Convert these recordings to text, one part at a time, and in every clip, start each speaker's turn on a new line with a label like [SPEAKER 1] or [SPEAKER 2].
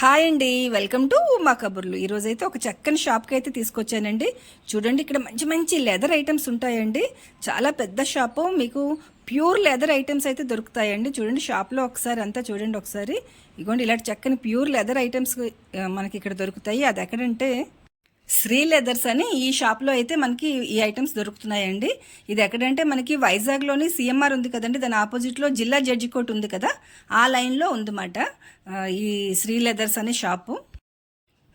[SPEAKER 1] Hi అండి welcome to మా కబుర్లు. ఈరోజైతే ఒక చక్కని షాప్కి అయితే తీసుకొచ్చానండి. చూడండి ఇక్కడ మంచి మంచి లెదర్ ఐటమ్స్ ఉంటాయండి. చాలా పెద్ద షాపు మీకు ప్యూర్ లెదర్ ఐటమ్స్ అయితే దొరుకుతాయండి. చూడండి షాప్లో ఒకసారి అంతా చూడండి ఒకసారి. ఇగోండి ఇలాంటి చక్కని ప్యూర్ లెదర్ ఐటమ్స్ మనకి ఇక్కడ దొరుకుతాయి. అది ఎక్కడంటే శ్రీ లెదర్స్ అని ఈ షాప్లో అయితే మనకి ఈ ఐటమ్స్ దొరుకుతున్నాయండి. ఇది ఎక్కడంటే మనకి వైజాగ్లోని సిఎంఆర్ ఉంది కదండి. దాని ఆపోజిట్లో జిల్లా జడ్జి కోర్ట్ ఉంది కదా. ఆ లైన్లో ఉందన్నమాట. ఈ శ్రీ లెదర్స్ అనే షాపు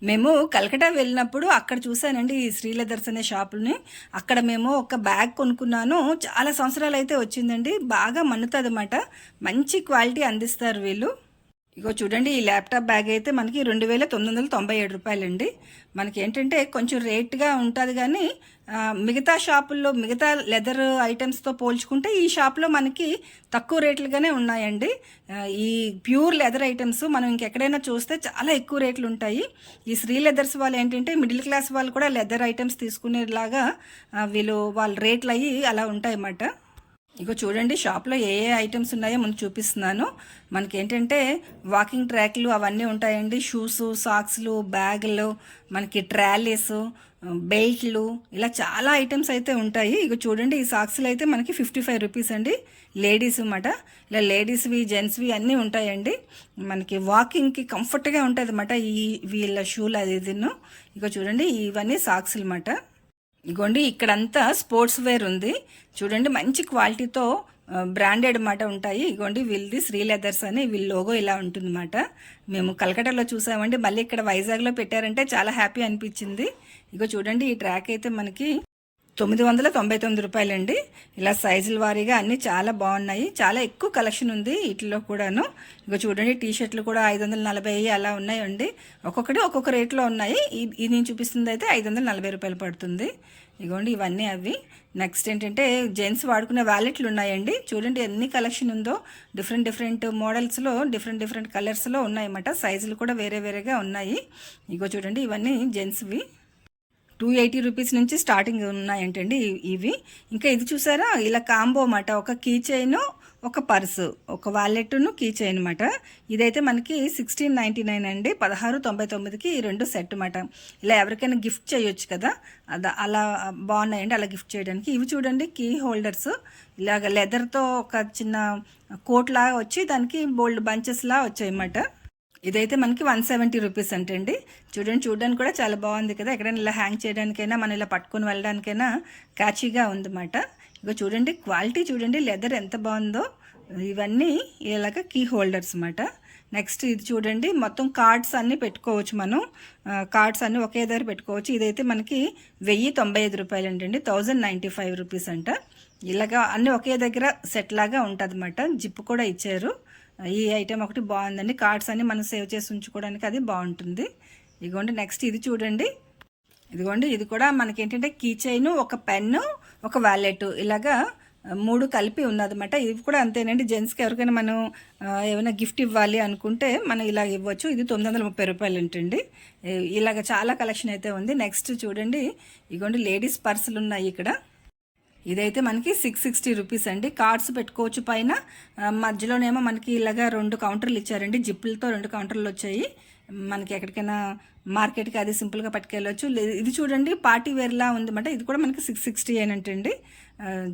[SPEAKER 1] మేము కలకటా వెళ్ళినప్పుడు అక్కడ చూశానండి ఈ శ్రీ లెదర్స్ అనే షాపుని అక్కడ మేము ఒక బ్యాగ్ కొనుక్కున్నాను. చాలా సంవత్సరాలు అయితే వచ్చిందండి. బాగా మన్నుతుంది అన్నమాట మంచి క్వాలిటీ అందిస్తారు వీళ్ళు. ఇగో చూడండి ఈ ల్యాప్టాప్ బ్యాగ్ అయితే మనకి రెండు వేల తొమ్మిది వందల తొంభై ఏడు రూపాయలండి. మనకి ఏంటంటే కొంచెం రేట్గా ఉంటుంది కానీ మిగతా షాపుల్లో మిగతా లెదర్ ఐటమ్స్తో పోల్చుకుంటే ఈ షాప్లో మనకి తక్కువ రేట్లుగానే ఉన్నాయండి. ఈ ప్యూర్ లెదర్ ఐటమ్స్ మనం ఇంకెక్కడైనా చూస్తే చాలా ఎక్కువ రేట్లు ఉంటాయి. ఈ శ్రీ లెదర్స్ వాళ్ళు ఏంటంటే మిడిల్ క్లాస్ వాళ్ళు కూడా లెదర్ ఐటమ్స్ తీసుకునేలాగా వీళ్ళు వాళ్ళ రేట్లు అయ్యి అలా ఉంటాయి అన్నమాట ఇగో చూడండి షాప్లో ఏ ఏ ఐటమ్స్ ఉన్నాయో మనం చూపిస్తున్నాను. మనకి ఏంటంటే వాకింగ్ ట్రాక్లు అవన్నీ ఉంటాయండి. షూస్ సాక్స్లు బ్యాగులు మనకి ట్రాలీస్ బెల్ట్లు ఇలా చాలా ఐటమ్స్ అయితే ఉంటాయి. ఇక చూడండి ఈ సాక్స్లు అయితే మనకి ఫిఫ్టీ ఫైవ్ రూపీస్ అండి. లేడీస్ అన్నమాట. ఇలా లేడీస్వి జెంట్స్వి అన్నీ ఉంటాయండి. మనకి వాకింగ్కి కంఫర్ట్గా ఉంటుంది అన్నమాట ఈ వీళ్ళ షూలు అది ఇదిను. ఇక చూడండి ఇవన్నీ సాక్స్లు అన్నమాట. ఇగోండి ఇక్కడంతా స్పోర్ట్స్ వేర్ ఉంది. చూడండి మంచి క్వాలిటీతో బ్రాండెడ్ మాట ఉంటాయి. ఇగోండి వీళ్ళది శ్రీ లెదర్స్ అని వీళ్ళ లోగో ఇలా ఉంటుందన్నమాట. మేము కలకటాలో చూసామండి. మళ్ళీ ఇక్కడ వైజాగ్లో పెట్టారంటే చాలా హ్యాపీ అనిపించింది. ఇగో చూడండి ఈ ట్రాక్ అయితే మనకి తొమ్మిది వందల తొంభై తొమ్మిది రూపాయలండి. ఇలా సైజుల వారీగా అన్నీ చాలా బాగున్నాయి. చాలా ఎక్కువ కలెక్షన్ ఉంది వీటిలో కూడాను. ఇక చూడండి టీ షర్ట్లు కూడా ఐదు వందల నలభై అలా ఉన్నాయండి. ఒక్కొక్కటి ఒక్కొక్క రేట్లో ఉన్నాయి. ఇది నేను చూపిస్తుంది అయితే ఐదు వందల నలభై రూపాయలు పడుతుంది. ఇగోండి ఇవన్నీ అవి. నెక్స్ట్ ఏంటంటే జెంట్స్ వాడుకునే వ్యాలెట్లు ఉన్నాయండి. చూడండి ఎన్ని కలెక్షన్ ఉందో. డిఫరెంట్ డిఫరెంట్ మోడల్స్లో డిఫరెంట్ డిఫరెంట్ కలర్స్లో ఉన్నాయన్నమాట. సైజులు కూడా వేరే వేరేగా ఉన్నాయి. ఇగో చూడండి ఇవన్నీ జెంట్స్వి. టూ ఎయిటీ రూపీస్ నుంచి స్టార్టింగ్ ఉన్నాయంటండి ఇవి. ఇంకా ఇది చూసారా? ఇలా కాంబో అన్నమాట. ఒక కీ చైన్ ఒక పర్సు. ఒక వాలెట్ను కీ చైన్ అనమాట ఇదైతే మనకి సిక్స్టీన్ నైంటీ నైన్ అండి. పదహారు తొంభై తొమ్మిదికి ఈ రెండు సెట్ అనమాట ఇలా ఎవరికైనా గిఫ్ట్ చేయొచ్చు కదా? అది అలా బాగున్నాయండి అలా గిఫ్ట్ చేయడానికి. ఇవి చూడండి కీ హోల్డర్స్. ఇలాగ లెదర్తో ఒక చిన్న కోట్ లాగా వచ్చి దానికి బోల్డ్ బంచెస్లా వచ్చాయన్నమాట. ఇదైతే మనకి వన్ సెవెంటీ రూపీస్ అంటండి. చూడండి చూడడానికి కూడా చాలా బాగుంది కదా. ఎక్కడైనా ఇలా హ్యాంగ్ చేయడానికైనా మనం ఇలా పట్టుకొని వెళ్ళడానికైనా క్యాచీగా ఉందన్నమాట. ఇక చూడండి క్వాలిటీ చూడండి లెదర్ ఎంత బాగుందో. ఇవన్నీ ఇలాగ కీ హోల్డర్స్ అన్నమాట. నెక్స్ట్ ఇది చూడండి మొత్తం కార్డ్స్ అన్నీ పెట్టుకోవచ్చు మనం. కార్డ్స్ అన్నీ ఒకే దగ్గర పెట్టుకోవచ్చు. ఇదైతే మనకి వెయ్యి తొంభై ఐదు రూపాయలు అంటండి. థౌజండ్ నైంటీ ఫైవ్ రూపీస్ అంట. ఇలాగా అన్నీ ఒకే దగ్గర సెట్ లాగా ఉంటుంది జిప్ కూడా ఇచ్చారు. ఈ ఐటెం ఒకటి బాగుందండి. కార్డ్స్ అన్ని మనం సేవ్ చేసి ఉంచుకోవడానికి అది బాగుంటుంది. ఇదిగోండి నెక్స్ట్ ఇది చూడండి. ఇదిగోండి ఇది కూడా మనకి ఏంటంటే కీ చైన్ ఒక పెన్ను ఒక వ్యాలెట్. ఇలాగా మూడు కలిపి ఉన్నదన్నమాట. ఇవి కూడా అంతేనండి. జెంట్స్కి ఎవరికైనా మనం ఏమైనా గిఫ్ట్ ఇవ్వాలి అనుకుంటే మనం ఇలా ఇవ్వచ్చు. ఇది తొమ్మిది వందల ముప్పై రూపాయలు ఉంటుంది ఇలాగ చాలా కలెక్షన్ అయితే ఉంది. నెక్స్ట్ చూడండి. ఇదిగోండి లేడీస్ పర్సులు ఉన్నాయి ఇక్కడ. ఇదైతే మనకి సిక్స్ సిక్స్టీ రూపీస్ అండి. కార్డ్స్ పెట్టుకోవచ్చు పైన. మధ్యలోనేమో మనకి ఇలాగా రెండు కౌంటర్లు ఇచ్చారండి. జిప్పులతో రెండు కౌంటర్లు వచ్చాయి. మనకి ఎక్కడికైనా మార్కెట్కి అది సింపుల్గా పట్టుకెళ్ళవచ్చు ఇది చూడండి పార్టీ వేర్లా ఉందన్నమాట. ఇది కూడా మనకి సిక్స్ సిక్స్టీ అండి.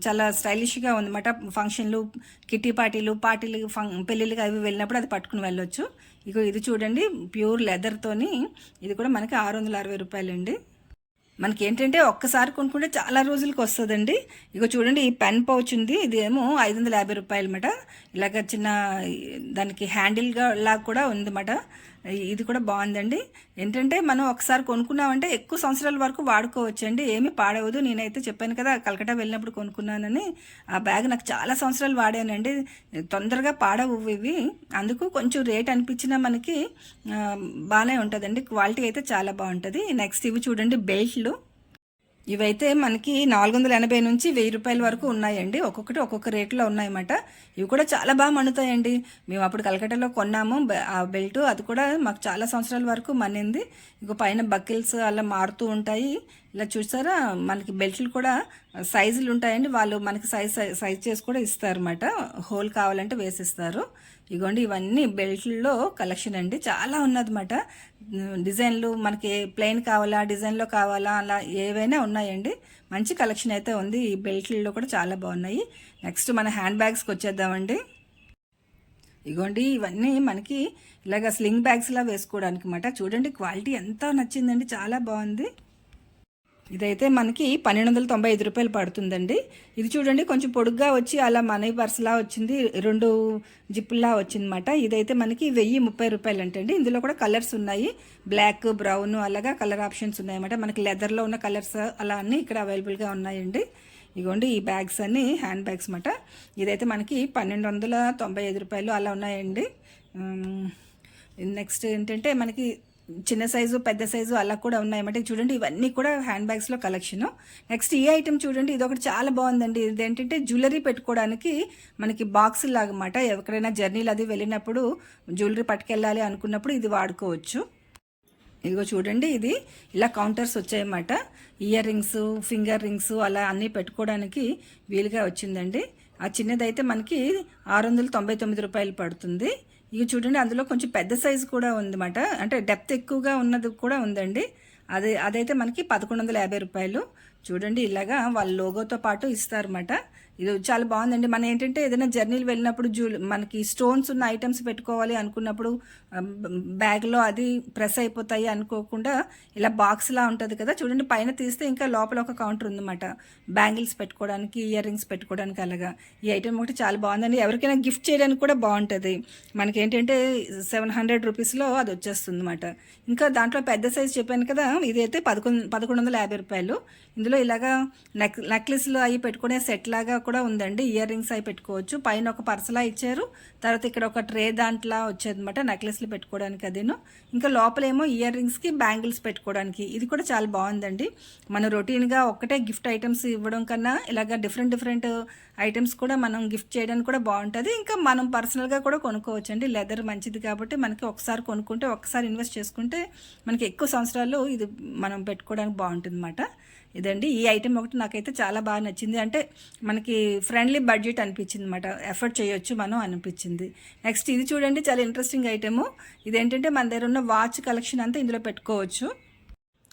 [SPEAKER 1] చాలా స్టైలిష్గా ఉందన్నమాట. ఫంక్షన్లు కిట్టి పార్టీలు పార్టీలు ఫం పెళ్ళిళ్ళకి అవి వెళ్ళినప్పుడు అది పట్టుకుని వెళ్ళొచ్చు. ఇక ఇది చూడండి ప్యూర్ లెదర్తోని ఇది కూడా మనకి ఆరు వందల అరవై రూపాయలండి. మనకి ఏంటంటే ఒక్కసారి కొనుక్కుంటే చాలా రోజులకు వస్తుందండి ఇక చూడండి ఈ పెన్ పౌచ్ ఉంది. ఇది ఏమో ఐదు వందల యాభై రూపాయలు అన్నమాట ఇలాగ చిన్న దానికి హ్యాండిల్గా లాగా కూడా ఉందన్నమాట. ఇది కూడా బాగుందండి. ఏంటంటే మనం ఒకసారి కొనుక్కున్నామంటే ఎక్కువ సంవత్సరాల వరకు వాడుకోవచ్చండి. ఏమీ పాడవదు. నేనైతే చెప్పాను కదా కలకటా వెళ్ళినప్పుడు కొనుక్కున్నానని. ఆ బ్యాగ్ నాకు చాలా సంవత్సరాలు వాడానండి. తొందరగా పాడవు ఇవి. అందుకు కొంచెం రేట్ అనిపించినా మనకి బాగానే ఉంటుందండి. క్వాలిటీ అయితే చాలా బాగుంటుంది. నెక్స్ట్ ఇవి చూడండి బెల్ట్లు. ఇవైతే మనకి నాలుగు వందల ఎనభై నుంచి వెయ్యి రూపాయల వరకు ఉన్నాయండి. ఒక్కొక్కటి ఒక్కొక్క రేట్లో ఉన్నాయన్నమాట. ఇవి కూడా చాలా బాగా మన్నుతాయండి మేము అప్పుడు కలకట్టాలో కొన్నాము. ఆ బెల్ట్ అది కూడా మాకు చాలా సంవత్సరాల వరకు మన్నింది. ఇక పైన బకిల్స్ అలా మారుతూ ఉంటాయి. ఇలా చూసారా మనకి బెల్ట్లు కూడా సైజులు ఉంటాయండి. వాళ్ళు మనకి సైజ్ సైజ్ చేసి కూడా ఇస్తారు అనమాట హోల్ కావాలంటే వేసిస్తారు. ఇగోండి ఇవన్నీ బెల్ట్లో కలెక్షన్ అండి. చాలా ఉన్నదన్నమాట. డిజైన్లు మనకి ప్లెయిన్ కావాలా డిజైన్లో కావాలా అలా ఏవైనా ఉన్నాయండి. మంచి కలెక్షన్ అయితే ఉంది. ఈ బెల్ట్లో కూడా చాలా బాగున్నాయి. నెక్స్ట్ మన హ్యాండ్ బ్యాగ్స్కి వచ్చేద్దామండి. ఇగోండి ఇవన్నీ మనకి ఇలాగ స్లింగ్ బ్యాగ్స్లా వేసుకోవడానికి అన్నమాట చూడండి క్వాలిటీ ఎంత నచ్చిందండి. చాలా బాగుంది. ఇదైతే మనకి పన్నెండు వందల తొంభై ఐదు రూపాయలు పడుతుందండి. ఇది చూడండి కొంచెం పొడుగ్గా వచ్చి అలా మనీ పర్స్లా వచ్చింది రెండు జిప్పుల్లా వచ్చిందన్నమాట. ఇదైతే మనకి వెయ్యి ముప్పై రూపాయలు అంటండి ఇందులో కూడా కలర్స్ ఉన్నాయి. బ్లాక్ బ్రౌన్ అలాగా కలర్ ఆప్షన్స్ ఉన్నాయన్నమాట. మనకి లెదర్లో ఉన్న కలర్స్ అలా అన్నీ ఇక్కడ అవైలబుల్గా ఉన్నాయండి. ఇగోండి ఈ బ్యాగ్స్ అన్ని హ్యాండ్ బ్యాగ్స్ అన్నమాట. ఇదైతే మనకి పన్నెండు వందల తొంభై ఐదు రూపాయలు అలా ఉన్నాయండి. నెక్స్ట్ ఏంటంటే మనకి చిన్న సైజు పెద్ద సైజు అలా కూడా ఉన్నాయి. అన్నమాట చూడండి ఇవన్నీ కూడా హ్యాండ్ బ్యాగ్స్లో కలెక్షన్. నెక్స్ట్ ఈ ఐటమ్ చూడండి ఇది ఒకటి చాలా బాగుందండి. ఇది ఏంటంటే జ్యువెలరీ పెట్టుకోవడానికి మనకి బాక్స్ లాగా అన్నమాట ఎక్కడైనా జర్నీలు అది వెళ్ళినప్పుడు జ్యువెలరీ పట్టుకెళ్ళాలి అనుకున్నప్పుడు ఇది వాడుకోవచ్చు. ఇదిగో చూడండి ఇది ఇలా కౌంటర్స్ వచ్చాయన్నమాట. ఇయర్ రింగ్స్ ఫింగర్ రింగ్స్ అలా అన్నీ పెట్టుకోవడానికి వీలుగా వచ్చిందండి. ఆ చిన్నదైతే మనకి ఆరు వందల తొంభై తొమ్మిది రూపాయలు పడుతుంది. ఇక చూడండి అందులో కొంచెం పెద్ద సైజు కూడా ఉందన్నమాట. అంటే డెప్త్ ఎక్కువగా ఉన్నది కూడా ఉందండి. అదే అదైతే మనకి పదకొండు వందల యాభై రూపాయలు. చూడండి ఇలాగా వాళ్ళ లోగోతో పాటు ఇస్తారన్నమాట. ఇది చాలా బాగుందండి. మనం ఏంటంటే ఏదైనా జర్నీలు వెళ్ళినప్పుడు జూ మనకి స్టోన్స్ ఉన్న ఐటమ్స్ పెట్టుకోవాలి అనుకున్నప్పుడు బ్యాగ్లో అది ప్రెస్ అయిపోతాయి అనుకోకుండా ఇలా బాక్స్లా ఉంటుంది కదా. చూడండి పైన తీస్తే ఇంకా లోపల ఒక కౌంటర్ ఉందన్నమాట. బ్యాంగిల్స్ పెట్టుకోవడానికి ఇయర్ రింగ్స్ పెట్టుకోవడానికి అలాగా. ఈ ఐటమ్ ఒకటి చాలా బాగుందండి. ఎవరికైనా గిఫ్ట్ చేయడానికి కూడా బాగుంటుంది. మనకి ఏంటంటే సెవెన్ హండ్రెడ్ రూపీస్లో అది వచ్చేస్తుంది అనమాట ఇంకా దాంట్లో పెద్ద సైజ్ చెప్పాను కదా. ఇదైతే పదకొండు పదకొండు వందల యాభై రూపాయలు. ఇందులో ఇలాగా నెక్ నెక్లెస్లు అవి పెట్టుకునే సెట్ లాగా కూడా ఉందండి. ఇయర్ రింగ్స్ అవి పెట్టుకోవచ్చు. పైన ఒక పర్సలా ఇచ్చారు. తర్వాత ఇక్కడ ఒక ట్రే దాంట్లో వచ్చేదన్నమాట. నెక్లెస్లు పెట్టుకోవడానికి అదేను. ఇంకా లోపలేమో ఇయర్ రింగ్స్కి బ్యాంగిల్స్ పెట్టుకోవడానికి. ఇది కూడా చాలా బాగుందండి. మన రొటీన్గా ఒక్కటే గిఫ్ట్ ఐటమ్స్ ఇవ్వడం కన్నా ఇలాగ డిఫరెంట్ డిఫరెంట్ ఐటమ్స్ కూడా మనం గిఫ్ట్ చేయడానికి కూడా బాగుంటుంది. ఇంకా మనం పర్సనల్గా కూడా కొనుక్కోవచ్చు అండి లెదర్ మంచిది కాబట్టి మనకి ఒకసారి కొనుక్కుంటే ఒకసారి ఇన్వెస్ట్ చేసుకుంటే మనకి ఎక్కువ సంవత్సరాలు ఇది మనం పెట్టుకోవడానికి బాగుంటుంది అన్నమాట ఇదండి. ఈ ఐటెం ఒకటి నాకైతే చాలా బాగా నచ్చింది. అంటే మనకి ఫ్రెండ్లీ బడ్జెట్ అనిపించింది అనమాట ఎఫర్ట్ చేయొచ్చు మనం అనిపించింది. నెక్స్ట్ ఇది చూడండి చాలా ఇంట్రెస్టింగ్ ఐటెము. ఇదేంటంటే మన దగ్గర ఉన్న వాచ్ కలెక్షన్ అంతా ఇందులో పెట్టుకోవచ్చు.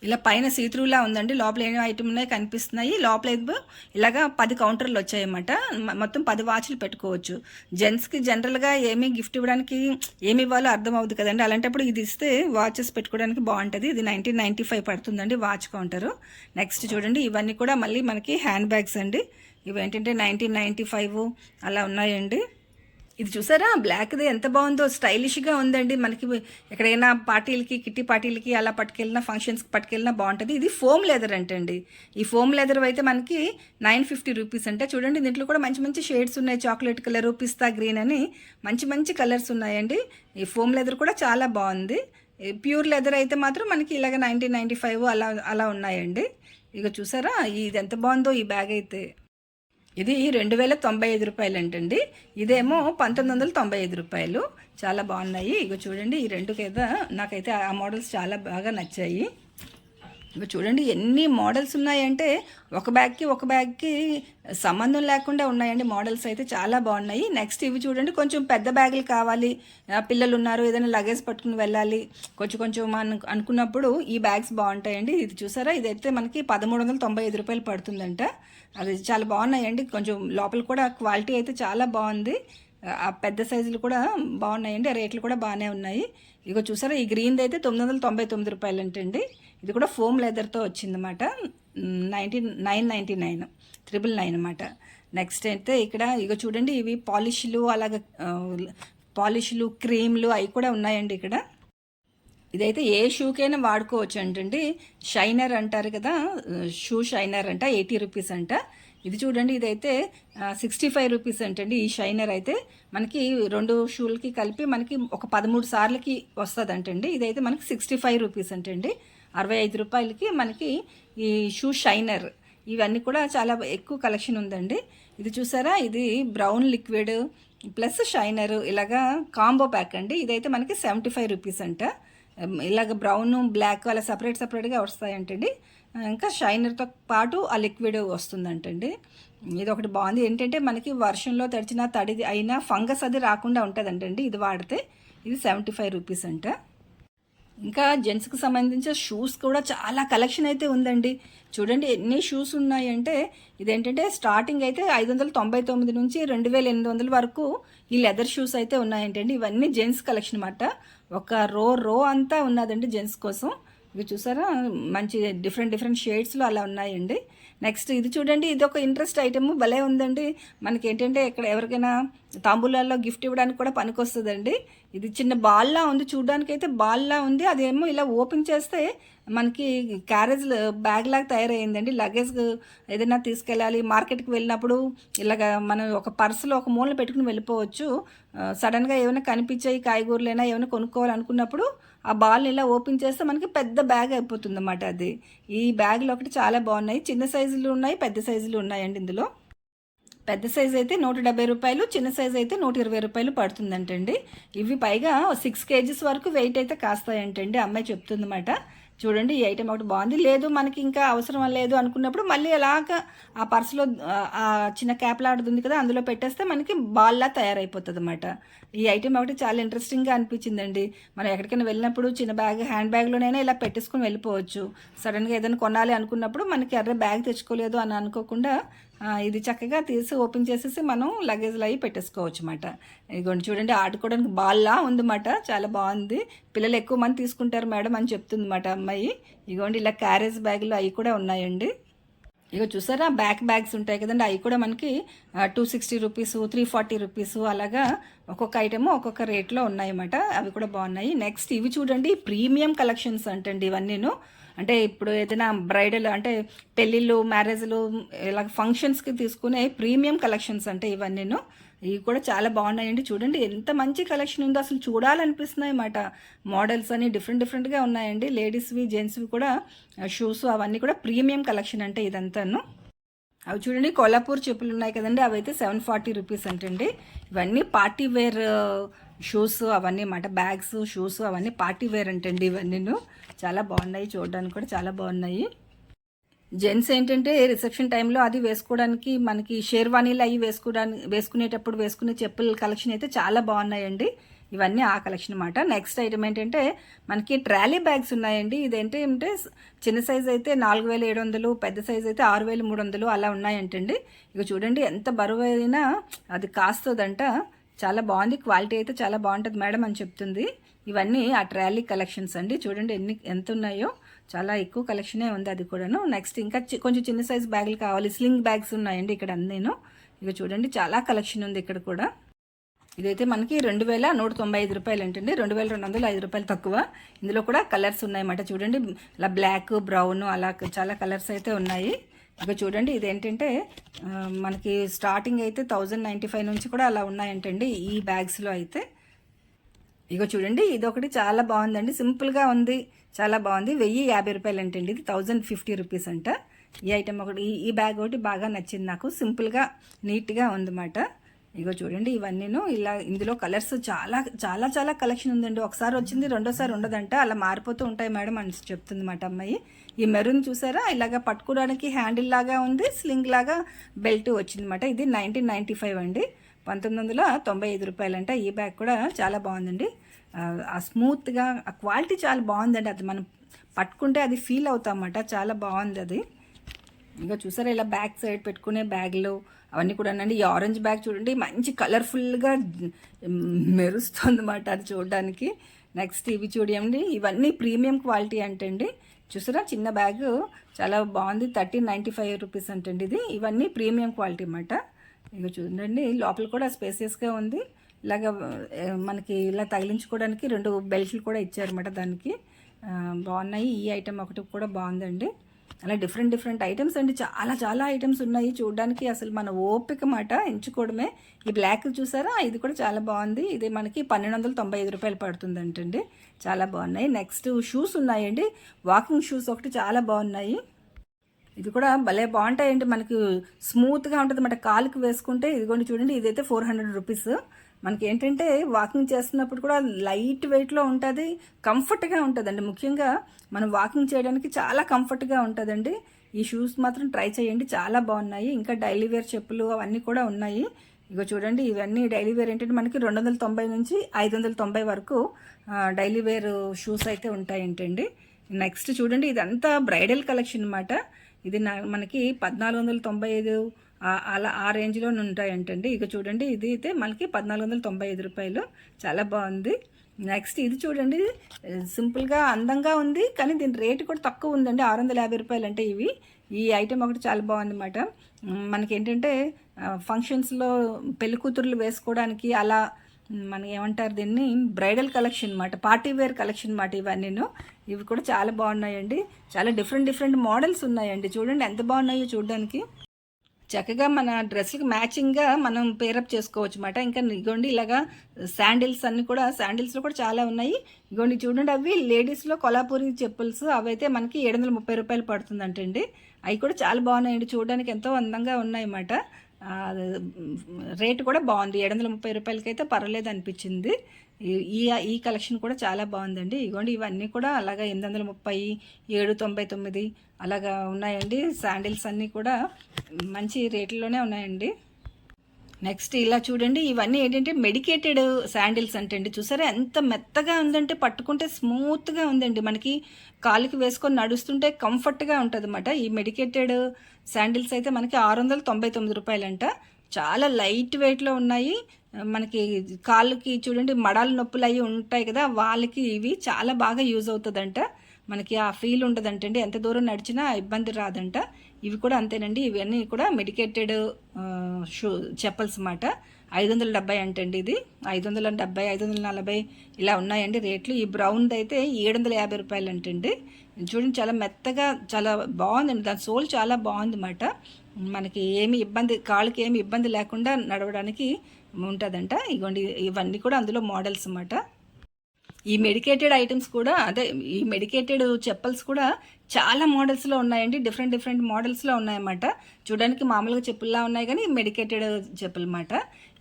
[SPEAKER 1] ఇలా పైన సీత్రూలా ఉందండి. లోపల ఏమేమి ఐటమ్ ఉన్నాయి కనిపిస్తున్నాయి. లోపల ఇలాగా పది కౌంటర్లు వచ్చాయన్నమాట. మొత్తం పది వాచ్లు పెట్టుకోవచ్చు. జెంట్స్కి జనరల్గా ఏమి గిఫ్ట్ ఇవ్వడానికి ఏమి ఇవ్వాలో అర్థం అవుతుంది కదండి. అలాంటప్పుడు ఇది ఇస్తే వాచెస్ పెట్టుకోవడానికి బాగుంటుంది. ఇది నైన్టీన్ నైంటీ ఫైవ్ పడుతుందండి వాచ్ కౌంటరు నెక్స్ట్ చూడండి ఇవన్నీ కూడా మళ్ళీ మనకి హ్యాండ్ బ్యాగ్స్ అండి. ఇవి ఏంటంటే నైన్టీన్ నైంటీ ఫైవ్ అలా ఉన్నాయండి. ఇది చూసారా? బ్లాక్ది ఎంత బాగుందో స్టైలిష్గా ఉందండి. మనకి ఎక్కడైనా పార్టీలకి కిట్టి పార్టీలకి అలా పట్టుకెళ్ళినా ఫంక్షన్స్కి పట్టుకెళ్ళినా బాగుంటుంది. ఇది ఫోమ్ లెదర్ అంటండి. ఈ ఫోమ్ లెదర్ అయితే మనకి నైన్ ఫిఫ్టీ రూపీస్ అంటే. చూడండి దీంట్లో కూడా మంచి మంచి షేడ్స్ ఉన్నాయి. చాక్లెట్ కలర్ పిస్తా గ్రీన్ అని మంచి మంచి కలర్స్ ఉన్నాయండి. ఈ ఫోమ్ లెదర్ కూడా చాలా బాగుంది. ప్యూర్ లెదర్ అయితే మాత్రం మనకి ఇలాగ నైన్టీన్ నైంటీ ఫైవ్ అలా అలా ఉన్నాయండి. ఇక చూసారా? ఇది ఎంత బాగుందో ఈ బ్యాగ్ అయితే. ఇది రెండు వేల తొంభై ఐదు రూపాయలు అంటండి ఇదేమో పంతొమ్మిది వందల తొంభై ఐదు రూపాయలు. చాలా బాగున్నాయి. ఇక చూడండి ఈ రెండు కదా నాకైతే ఆ మోడల్స్ చాలా బాగా నచ్చాయి. ఇక చూడండి ఎన్ని మోడల్స్ ఉన్నాయంటే ఒక బ్యాగ్కి ఒక బ్యాగ్కి సంబంధం లేకుండా ఉన్నాయండి. మోడల్స్ అయితే చాలా బాగున్నాయి. నెక్స్ట్ ఇవి చూడండి కొంచెం పెద్ద బ్యాగులు కావాలి. పిల్లలు ఉన్నారు ఏదైనా లగేజ్ పట్టుకుని వెళ్ళాలి. కొంచెం కొంచెం మన అనుకున్నప్పుడు ఈ బ్యాగ్స్ బాగుంటాయండి. ఇది చూసారా? ఇదైతే మనకి పదమూడు వందల తొంభై ఐదు రూపాయలు పడుతుందంట. అది చాలా బాగున్నాయండి. కొంచెం లోపల కూడా క్వాలిటీ అయితే చాలా బాగుంది. ఆ పెద్ద సైజులు కూడా బాగున్నాయండి. ఆ రేట్లు కూడా బాగానే ఉన్నాయి. ఇగో చూసారా? ఈ గ్రీన్ది అయితే తొమ్మిది వందల తొంభై తొమ్మిది రూపాయలు అంటండి ఇది కూడా ఫోమ్ లెదర్తో వచ్చిందన్నమాట. Nineteen nine ninety nine triple nine అనమాట నెక్స్ట్ అయితే ఇక్కడ ఇగో చూడండి ఇవి పాలిష్లు అలాగ పాలిష్లు క్రీమ్లు అవి కూడా ఉన్నాయండి ఇక్కడ. ఇదైతే ఏ షూకైనా వాడుకోవచ్చు అంటండి షైనర్ అంటారు కదా షూ షైనర్ అంట ఎయిటీ రూపీస్ అంట. ఇది చూడండి ఇదైతే సిక్స్టీ ఫైవ్ రూపీస్ అంటండి ఈ షైనర్ అయితే. మనకి రెండు షూలకి కలిపి మనకి ఒక పదమూడు సార్లకి వస్తుంది అంటండి ఇదైతే మనకి సిక్స్టీ ఫైవ్ రూపీస్ అంటండి. అరవై ఐదు రూపాయలకి మనకి ఈ షూ షైనర్. ఇవన్నీ కూడా చాలా ఎక్కువ కలెక్షన్ ఉందండి. ఇది చూసారా? ఇది బ్రౌన్ లిక్విడ్ ప్లస్ షైనర్. ఇలాగా కాంబో ప్యాక్ అండి. ఇదైతే మనకి సెవెంటీ ఫైవ్ రూపీస్ అంట. ఇలాగ బ్రౌన్ బ్లాక్ అలా సపరేట్ సపరేట్గా వస్తాయంటండి. ఇంకా షైనర్తో పాటు ఆ లిక్విడ్ వస్తుందంటండి. ఇది ఒకటి బాగుంది. ఏంటంటే మనకి వర్షంలో తడిచిన తడిది అయినా ఫంగస్ అది రాకుండా ఉంటుందంటండి. ఇది వాడితే ఇది సెవెంటీ ఫైవ్ రూపీస్ అంట. ఇంకా జెంట్స్కి సంబంధించిన షూస్ కూడా చాలా కలెక్షన్ అయితే ఉందండి. చూడండి ఎన్ని షూస్ ఉన్నాయంటే ఇదేంటంటే స్టార్టింగ్ అయితే ఐదు వందల తొంభై తొమ్మిది నుంచి రెండు వేల ఎనిమిది వందల వరకు ఈ లెదర్ షూస్ అయితే ఉన్నాయంటండి. ఇవన్నీ జెంట్స్ కలెక్షన్ అన్నమాట. ఒక రో రో అంతా ఉన్నదండి జెంట్స్ కోసం. ఇవి చూసారా? మంచి డిఫరెంట్ డిఫరెంట్ షేడ్స్లో అలా ఉన్నాయండి. నెక్స్ట్ ఇది చూడండి ఇది ఒక ఇంట్రెస్ట్ ఐటమ్. భలే ఉందండి. మనకి ఏంటంటే ఇక్కడ ఎవరికైనా తాంబూలాల్లో గిఫ్ట్ ఇవ్వడానికి కూడా పనికొస్తుందండి. ఇది చిన్న బాల్లా ఉంది. చూడడానికి అయితే బాల్లా ఉంది. అదేమో ఇలా ఓపెన్ చేస్తే మనకి క్యారేజ్ బ్యాగ్ లాగా తయారైందండి లగేజ్ ఏదైనా తీసుకెళ్ళాలి మార్కెట్కి వెళ్ళినప్పుడు ఇలాగ మనం ఒక పర్సులో ఒక మూలన పెట్టుకుని వెళ్ళిపోవచ్చు. సడన్గా ఏమైనా కనిపించాయి కాయగూరలైనా ఏమైనా కొనుక్కోవాలనుకున్నప్పుడు ఆ బాల్ ఇలా ఓపెన్ చేస్తే మనకి పెద్ద బ్యాగ్ అయిపోతుంది అన్నమాట అది. ఈ బ్యాగ్లు ఒకటి చాలా బాగున్నాయి. చిన్న సైజులు ఉన్నాయి పెద్ద సైజులు ఉన్నాయండి ఇందులో. పెద్ద సైజ్ అయితే నూట డెబ్బై రూపాయలు చిన్న సైజ్ అయితే నూట ఇరవై రూపాయలు పడుతుందంటండి. ఇవి పైగా సిక్స్ కేజీస్ వరకు వెయిట్ అయితే కాస్తాయంటండి. అమ్మాయి చెప్తుందన్నమాట. చూడండి ఈ ఐటెం ఒకటి బాగుంది. లేదు మనకి ఇంకా అవసరం లేదు అనుకున్నప్పుడు మళ్ళీ ఎలాగ ఆ పర్సులో ఆ చిన్న క్యాప్ లాడుతుంది కదా అందులో పెట్టేస్తే మనకి బాల్లా తయారైపోతుంది అనమాట ఈ ఐటెం ఒకటి చాలా ఇంట్రెస్టింగ్గా అనిపించిందండి. మనం ఎక్కడికైనా వెళ్ళినప్పుడు చిన్న బ్యాగ్ హ్యాండ్ బ్యాగ్లోనైనా ఇలా పెట్టేసుకొని వెళ్ళిపోవచ్చు. సడన్గా ఏదైనా కొనాలి అనుకున్నప్పుడు మనకి ఎర్ర బ్యాగ్ తెచ్చుకోలేదు అని అనుకోకుండా ఇది చక్కగా తీసి ఓపెన్ చేసేసి మనం లగేజ్లో అవి పెట్టేసుకోవచ్చు అన్నమాట ఇదిగోండి చూడండి ఆడుకోవడానికి బాల్లా ఉందన్నమాట. చాలా బాగుంది. పిల్లలు ఎక్కువ మంది తీసుకుంటారు మేడం అని చెప్తుంది అన్నమాట అమ్మాయి. ఇదిగోండి ఇలా క్యారేజ్ బ్యాగులు అవి కూడా ఉన్నాయండి. ఇక చూసారా బ్యాక్ బ్యాగ్స్ ఉంటాయి కదండి అవి కూడా మనకి two sixty rupees three forty rupees అలాగా ఒక్కొక్క ఐటమ్ ఒక్కొక్క రేట్లో ఉన్నాయన్నమాట. అవి కూడా బాగున్నాయి. నెక్స్ట్ ఇవి చూడండి ప్రీమియం కలెక్షన్స్ అంటండి ఇవన్నీను. అంటే ఇప్పుడు ఏదైనా బ్రైడల్ అంటే పెళ్ళిళ్ళు మ్యారేజ్లు ఇలా ఫంక్షన్స్కి తీసుకునే ప్రీమియం కలెక్షన్స్ అంటే ఇవన్నీను. ఇవి కూడా చాలా బాగున్నాయండి. చూడండి ఎంత మంచి కలెక్షన్ ఉందో అసలు చూడాలనిపిస్తున్నాయి అన్నమాట. మోడల్స్ అని డిఫరెంట్ డిఫరెంట్గా ఉన్నాయండి. లేడీస్వి జెంట్స్వి కూడా షూస్ అవన్నీ కూడా ప్రీమియం కలెక్షన్ అంటే ఇదంతాను. అవి చూడండి కొల్లాపూర్ చెప్పులు ఉన్నాయి కదండి. అవి అయితే సెవెన్ ఫార్టీ రూపీస్ అంటండి. ఇవన్నీ పార్టీ వేర్ షూస్ అవన్నీ మాట బ్యాగ్స్ షూస్ అవన్నీ పార్టీ వేర్ అంటండి ఇవన్నీ చాలా బాగున్నాయి చూడడానికి కూడా చాలా బాగున్నాయి. జెంట్స్ ఏంటంటే రిసెప్షన్ టైంలో అది వేసుకోవడానికి మనకి షేర్వానీలు అవి వేసుకోవడానికి వేసుకునేటప్పుడు వేసుకునే చెప్పుల కలెక్షన్ అయితే చాలా బాగున్నాయండి. ఇవన్నీ ఆ కలెక్షన్ అనమాట నెక్స్ట్ ఐటమ్ ఏంటంటే మనకి ట్రాలీ బ్యాగ్స్ ఉన్నాయండి. ఇదేంటి అంటే చిన్న సైజ్ అయితే నాలుగు వేల ఏడు వందలు పెద్ద సైజ్ అయితే ఆరు వేల మూడు వందలు అలా ఉన్నాయంటండి. ఇక చూడండి ఎంత బరువు అయినా అది కాస్తుందంట. చాలా బాగుంది. క్వాలిటీ అయితే చాలా బాగుంటుంది మేడం అని చెప్తుంది. ఇవన్నీ ఆ ట్రాలీ కలెక్షన్స్ అండి. చూడండి ఎన్ని ఎంత ఉన్నాయో చాలా ఎక్కువ కలెక్షనే ఉంది అది కూడాను. నెక్స్ట్ ఇంకా కొంచెం చిన్న సైజ్ బ్యాగులు కావాలి. స్లింగ్ బ్యాగ్స్ ఉన్నాయండి ఇక్కడ నేను ఇక చూడండి చాలా కలెక్షన్ ఉంది ఇక్కడ కూడా. ఇదైతే మనకి రెండు వేల నూట తొంభై ఐదు రూపాయలు ఏంటండి రెండు వేల రెండు వందల ఐదు రూపాయలు తక్కువ. ఇందులో కూడా కలర్స్ ఉన్నాయన్నమాట. చూడండి ఇలా బ్లాక్ బ్రౌన్ అలా చాలా కలర్స్ అయితే ఉన్నాయి. ఇక చూడండి ఇదేంటంటే మనకి స్టార్టింగ్ అయితే థౌజండ్ నైంటీ ఫైవ్ నుంచి కూడా అలా ఉన్నాయంటండి ఈ బ్యాగ్స్లో అయితే. ఇగో చూడండి ఇది ఒకటి చాలా బాగుందండి. సింపుల్గా ఉంది. చాలా బాగుంది. వెయ్యి యాభై రూపాయలు అంటండి ఇది థౌజండ్ ఫిఫ్టీ రూపీస్ అంట. ఈ ఐటమ్ ఒకటి ఈ బ్యాగ్ ఒకటి బాగా నచ్చింది నాకు. సింపుల్గా నీట్గా ఉందన్నమాట. ఇగో చూడండి ఇవన్నీను. ఇలా ఇందులో కలర్స్ చాలా చాలా చాలా కలెక్షన్ ఉందండి. ఒకసారి వచ్చింది రెండోసారి ఉండదంట. అలా మారిపోతూ ఉంటాయి మేడం అని చెప్తుంది మాట అమ్మాయి. ఈ మెరూన్ చూసారా? ఇలాగ పట్టుకోవడానికి హ్యాండిల్ లాగా ఉంది స్లింగ్ లాగా బెల్ట్ వచ్చిందన్నమాట ఇది నైన్టీన్ నైంటీ ఫైవ్ అండి. పంతొమ్మిది వందల తొంభై ఐదు రూపాయలంట. ఈ బ్యాగ్ కూడా చాలా బాగుందండి. ఆ స్మూత్గా ఆ క్వాలిటీ చాలా బాగుందండి. అది మనం పట్టుకుంటే అది ఫీల్ అవుతామన్నమాట చాలా బాగుంది అది. ఇంకా చూసారా ఇలా బ్యాక్ సైడ్ పెట్టుకునే బ్యాగ్లో అవన్నీ కూడా అండి ఈ ఆరెంజ్ బ్యాగ్ చూడండి మంచి కలర్ఫుల్గా మెరుస్తుంది అన్నమాట అది చూడడానికి. నెక్స్ట్ ఇవి చూడండి ఇవన్నీ ప్రీమియం క్వాలిటీ అంటండి. చూసారా చిన్న బ్యాగ్ చాలా బాగుంది థర్టీన్ నైంటీ ఫైవ్ రూపీస్ అంటండి ఇది. ఇవన్నీ ప్రీమియం క్వాలిటీ అన్నమాట. ఇక చూడండి లోపల కూడా స్పేసియస్గా ఉంది. ఇలాగ మనకి ఇలా తగిలించుకోవడానికి రెండు బెల్ట్లు కూడా ఇచ్చారన్నమాట దానికి. బాగున్నాయి. ఈ ఐటెం ఒకటి కూడా బాగుందండి. అలా డిఫరెంట్ డిఫరెంట్ ఐటమ్స్ అండి. చాలా చాలా ఐటమ్స్ ఉన్నాయి. చూడడానికి అసలు మన ఓపిక మాట ఎంచుకోవడమే. ఈ బ్లాక్ చూసారా? ఇది కూడా చాలా బాగుంది. ఇది మనకి పన్నెండు వందల తొంభై ఐదు రూపాయలు పడుతుంది అంటండి చాలా బాగున్నాయి. నెక్స్ట్ షూస్ ఉన్నాయండి. వాకింగ్ షూస్ ఒకటి చాలా బాగున్నాయి. ఇది కూడా భలే బాగుంటాయండి. మనకి స్మూత్గా ఉంటుంది. మన కాలుకి వేసుకుంటే ఇదిగోండి చూడండి ఇదైతే ఫోర్ హండ్రెడ్ రూపీస్ మనకి ఏంటంటే వాకింగ్ చేస్తున్నప్పుడు కూడా లైట్ వెయిట్లో ఉంటుంది కంఫర్ట్గా ఉంటుందండి. ముఖ్యంగా మనం వాకింగ్ చేయడానికి చాలా కంఫర్ట్గా ఉంటుందండి. ఈ షూస్ మాత్రం ట్రై చేయండి. చాలా బాగున్నాయి. ఇంకా డైలీ వేర్ చెప్పులు అవన్నీ కూడా ఉన్నాయి. ఇగో చూడండి ఇవన్నీ డైలీ వేర్ ఏంటంటే మనకి రెండు వందల తొంభై నుంచి ఐదు వందల తొంభై వరకు డైలీ వేర్ షూస్ అయితే ఉంటాయంటండి. నెక్స్ట్ చూడండి ఇదంతా బ్రైడల్ కలెక్షన్ అనమాట ఇది నా మనకి పద్నాలుగు వందల తొంభై ఐదు అలా ఆ రేంజ్లో ఉంటాయంటండి. ఇక చూడండి ఇది అయితే మనకి పద్నాలుగు వందల తొంభై ఐదు రూపాయలు. చాలా బాగుంది. నెక్స్ట్ ఇది చూడండి సింపుల్గా అందంగా ఉంది కానీ దీని రేటు కూడా తక్కువ ఉందండి. ఆరు వందల యాభై రూపాయలు అంటే ఇవి. ఈ ఐటెం ఒకటి చాలా బాగుందన్నమాట. మనకి ఏంటంటే ఫంక్షన్స్లో పెళ్ళి కూతుర్లు వేసుకోవడానికి అలా మన ఏమంటారు దీన్ని? బ్రైడల్ కలెక్షన్ అనమాట పార్టీ వేర్ కలెక్షన్ అనమాట ఇవన్నీను. ఇవి కూడా చాలా బాగున్నాయండి. చాలా డిఫరెంట్ డిఫరెంట్ మోడల్స్ ఉన్నాయండి. చూడండి ఎంత బాగున్నాయో చూడడానికి. చక్కగా మన డ్రెస్కి మ్యాచింగ్గా మనం పేరప్ చేసుకోవచ్చు అనమాట ఇంకా ఇగోండి ఇలాగా శాండిల్స్ అన్ని కూడా శాండిల్స్లో కూడా చాలా ఉన్నాయి. ఇగోండి చూడండి అవి లేడీస్లో కొలాపూరి చెప్పుల్స్ అవైతే మనకి ఏడు వందల ముప్పై రూపాయలు పడుతుందంటండి. అవి కూడా చాలా బాగున్నాయండి. చూడడానికి ఎంతో అందంగా ఉన్నాయన్నమాట రేటు కూడా బాగుంది. ఏడు వందల ముప్పై రూపాయలకి అయితే పర్వాలేదు అనిపించింది. ఈ- ఈ కలెక్షన్ కూడా చాలా బాగుందండి. ఇగోండి ఇవన్నీ కూడా అలాగా ఎనిమిది వందల ముప్పై ఏడు తొంభై తొమ్మిది అలాగా ఉన్నాయండి. శాండిల్స్ అన్నీ కూడా మంచి రేట్లోనే ఉన్నాయండి. నెక్స్ట్ ఇలా చూడండి ఇవన్నీ ఏంటంటే మెడికేటెడ్ శాండిల్స్ అంటే అండి చూసారా ఎంత మెత్తగా ఉందంటే పట్టుకుంటే స్మూత్గా ఉందండి. మనకి కాలుకి వేసుకొని నడుస్తుంటే కంఫర్ట్గా ఉంటుంది అన్నమాట ఈ మెడికేటెడ్ శాండిల్స్ అయితే మనకి ఆరు వందల తొంభై తొమ్మిది రూపాయలంట. చాలా లైట్ వెయిట్లో ఉన్నాయి. మనకి కాళ్ళకి చూడండి మడాలు నొప్పులు అవి ఉంటాయి కదా వాళ్ళకి ఇవి చాలా బాగా యూజ్ అవుతుందంట. మనకి ఆ ఫీల్ ఉండదంటండి ఎంత దూరం నడిచినా ఇబ్బంది రాదంట. ఇవి కూడా అంతేనండి. ఇవన్నీ కూడా మెడికేటెడ్ షూ చెప్పల్స్ అన్నమాట. ఐదు వందల డెబ్బై అంటండి ఇది. ఐదు వందల డెబ్బై ఐదు వందల నలభై ఇలా ఉన్నాయండి రేట్లు. ఈ బ్రౌన్ది అయితే ఏడు వందల యాభై రూపాయలు అంటండి చూడండి చాలా మెత్తగా చాలా బాగుందండి. దాని సోల్ చాలా బాగుందన్నమాట. మనకి ఏమి ఇబ్బంది కాళ్ళకి ఏమి ఇబ్బంది లేకుండా నడవడానికి ఉంటుందంట. ఇగోండి ఇవన్నీ కూడా అందులో మోడల్స్ అన్నమాట. ఈ మెడికేటెడ్ ఐటమ్స్ కూడా అదే ఈ మెడికేటెడ్ చెప్పల్స్ కూడా చాలా మోడల్స్లో ఉన్నాయండి. డిఫరెంట్ డిఫరెంట్ మోడల్స్లో ఉన్నాయన్నమాట. చూడడానికి మామూలుగా చెప్పుల్లా ఉన్నాయి కానీ మెడికేటెడ్ చెప్పులు అన్నమాట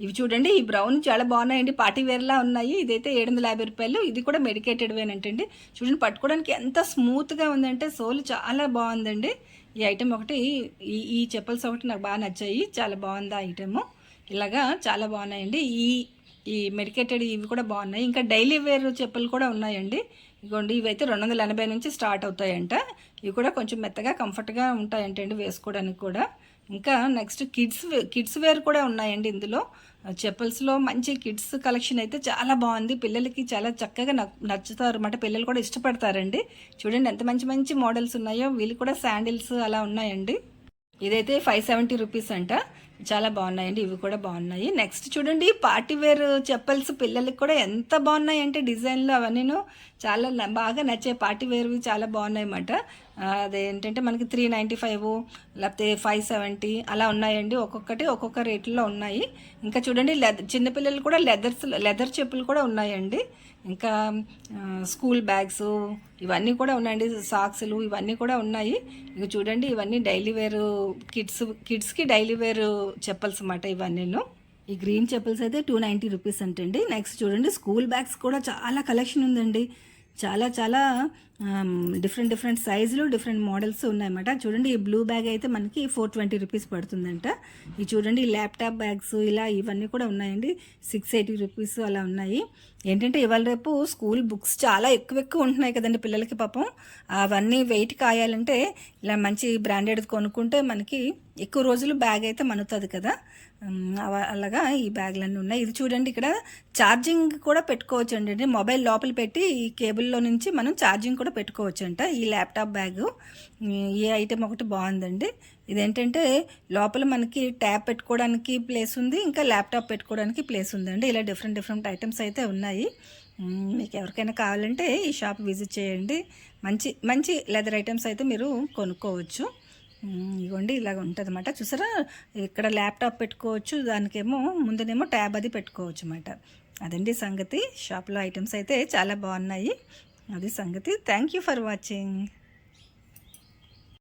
[SPEAKER 1] ఇవి చూడండి ఈ బ్రౌన్ చాలా బాగున్నాయండి. పార్టీ వేర్లా ఉన్నాయి. ఇదైతే ఏడు వందల యాభై రూపాయలు. ఇది కూడా మెడికేటెడ్ వేనంటండి చూడండి పట్టుకోవడానికి ఎంత స్మూత్గా ఉందంటే సోల్ చాలా బాగుందండి. ఈ ఐటెం ఒకటి ఈ ఈ చెప్పల్స్ ఒకటి నాకు బాగా నచ్చాయి. చాలా బాగుంది ఆ ఐటెము ఇలాగా చాలా బాగున్నాయండి. ఈ ఈ మెడికేటెడ్ ఇవి కూడా బాగున్నాయి. ఇంకా డైలీ వేర్ చెప్పులు కూడా ఉన్నాయండి. ఇగోండి ఇవి అయితే రెండు వందల ఎనభై నుంచి స్టార్ట్ అవుతాయంట. ఇవి కూడా కొంచెం మెత్తగా కంఫర్ట్గా ఉంటాయంటండి వేసుకోవడానికి కూడా. ఇంకా నెక్స్ట్ కిడ్స్ కిడ్స్ వేర్ కూడా ఉన్నాయండి ఇందులో. చెప్పల్స్లో మంచి కిడ్స్ కలెక్షన్ అయితే చాలా బాగుంది. పిల్లలకి చాలా చక్కగా నచ్చుతారు అన్నమాట. పిల్లలు కూడా ఇష్టపడతారండి. చూడండి ఎంత మంచి మంచి మోడల్స్ ఉన్నాయో. వీళ్ళు కూడా శాండిల్స్ అలా ఉన్నాయండి. ఇదైతే ఫైవ్ సెవెంటీ రూపీస్ అంట. చాలా బాగున్నాయండి ఇవి కూడా బాగున్నాయి. నెక్స్ట్ చూడండి పార్టీ వేర్ చెప్పల్స్ పిల్లలకి కూడా ఎంత బాగున్నాయి అంటే డిజైన్లు అవన్నీను చాలా బాగా నచ్చే పార్టీ వేర్వి చాలా బాగున్నాయి అన్నమాట అదేంటంటే మనకి త్రీ నైంటీ ఫైవ్ లేకపోతే ఫైవ్ సెవెంటీ అలా ఉన్నాయండి. ఒక్కొక్కటి ఒక్కొక్క రేట్లో ఉన్నాయి. ఇంకా చూడండి లెదర్ చిన్నపిల్లలు కూడా లెదర్స్ లెదర్ చెప్పులు కూడా ఉన్నాయండి. ఇంకా స్కూల్ బ్యాగ్స్ ఇవన్నీ కూడా ఉన్నాయండి. సాక్స్లు ఇవన్నీ కూడా ఉన్నాయి. ఇక చూడండి ఇవన్నీ డైలీ వేర్ కిడ్స్ కిడ్స్కి డైలీ వేర్ చెప్పల్స్ అన్నమాట ఇవన్నీను. ఈ గ్రీన్ చెప్పల్స్ అయితే టూ నైంటీ రూపీస్ అంటండి. నెక్స్ట్ చూడండి స్కూల్ బ్యాగ్స్ కూడా చాలా కలెక్షన్ ఉందండి. చాలా చాలా డిఫరెంట్ డిఫరెంట్ సైజులు డిఫరెంట్ మోడల్స్ ఉన్నాయన్నమాట. చూడండి ఈ బ్లూ బ్యాగ్ అయితే మనకి ఫోర్ ట్వంటీ రూపీస్ పడుతుందంట. ఇది చూడండి ల్యాప్టాప్ బ్యాగ్స్ ఇలా ఇవన్నీ కూడా ఉన్నాయండి. సిక్స్ ఎయిటీ రూపీస్ అలా ఉన్నాయి. ఏంటంటే ఇవాళ రేపు స్కూల్ బుక్స్ చాలా ఎక్కువ ఎక్కువ ఉంటున్నాయి కదండి పిల్లలకి పాపం. అవన్నీ వెయిట్ కాయాలంటే ఇలా మంచి బ్రాండెడ్ కొనుక్కుంటే మనకి ఎక్కువ రోజులు బ్యాగ్ అయితే మనుతుంది కదా. అలాగా ఈ బ్యాగ్లన్నీ ఉన్నాయి. ఇది చూడండి ఇక్కడ ఛార్జింగ్ కూడా పెట్టుకోవచ్చు అండి మొబైల్ లోపల పెట్టి ఈ కేబుల్లో నుంచి మనం ఛార్జింగ్ కూడా పెట్టుకోవచ్చు అంట ఈ ల్యాప్టాప్ బ్యాగ్. ఈ ఐటెం ఒకటి బాగుందండి. ఇదేంటంటే లోపల మనకి ట్యాబ్ పెట్టుకోవడానికి ప్లేస్ ఉంది ఇంకా ల్యాప్టాప్ పెట్టుకోవడానికి ప్లేస్ ఉందండి. ఇలా డిఫరెంట్ డిఫరెంట్ ఐటమ్స్ అయితే ఉన్నాయి. మీకు ఎవరికైనా కావాలంటే ఈ షాప్ విజిట్ చేయండి. మంచి మంచి లెదర్ ఐటమ్స్ అయితే మీరు కొనుక్కోవచ్చు. ఇగోండి ఇలాగ ఉంటుంది అనమాట చూసారా? ఇక్కడ ల్యాప్టాప్ పెట్టుకోవచ్చు దానికేమో ముందునేమో ట్యాబ్ అది పెట్టుకోవచ్చు అనమాట అదండి సంగతి. షాప్లో ఐటమ్స్ అయితే చాలా బాగున్నాయి. అది సంగతి. Thank you for watching.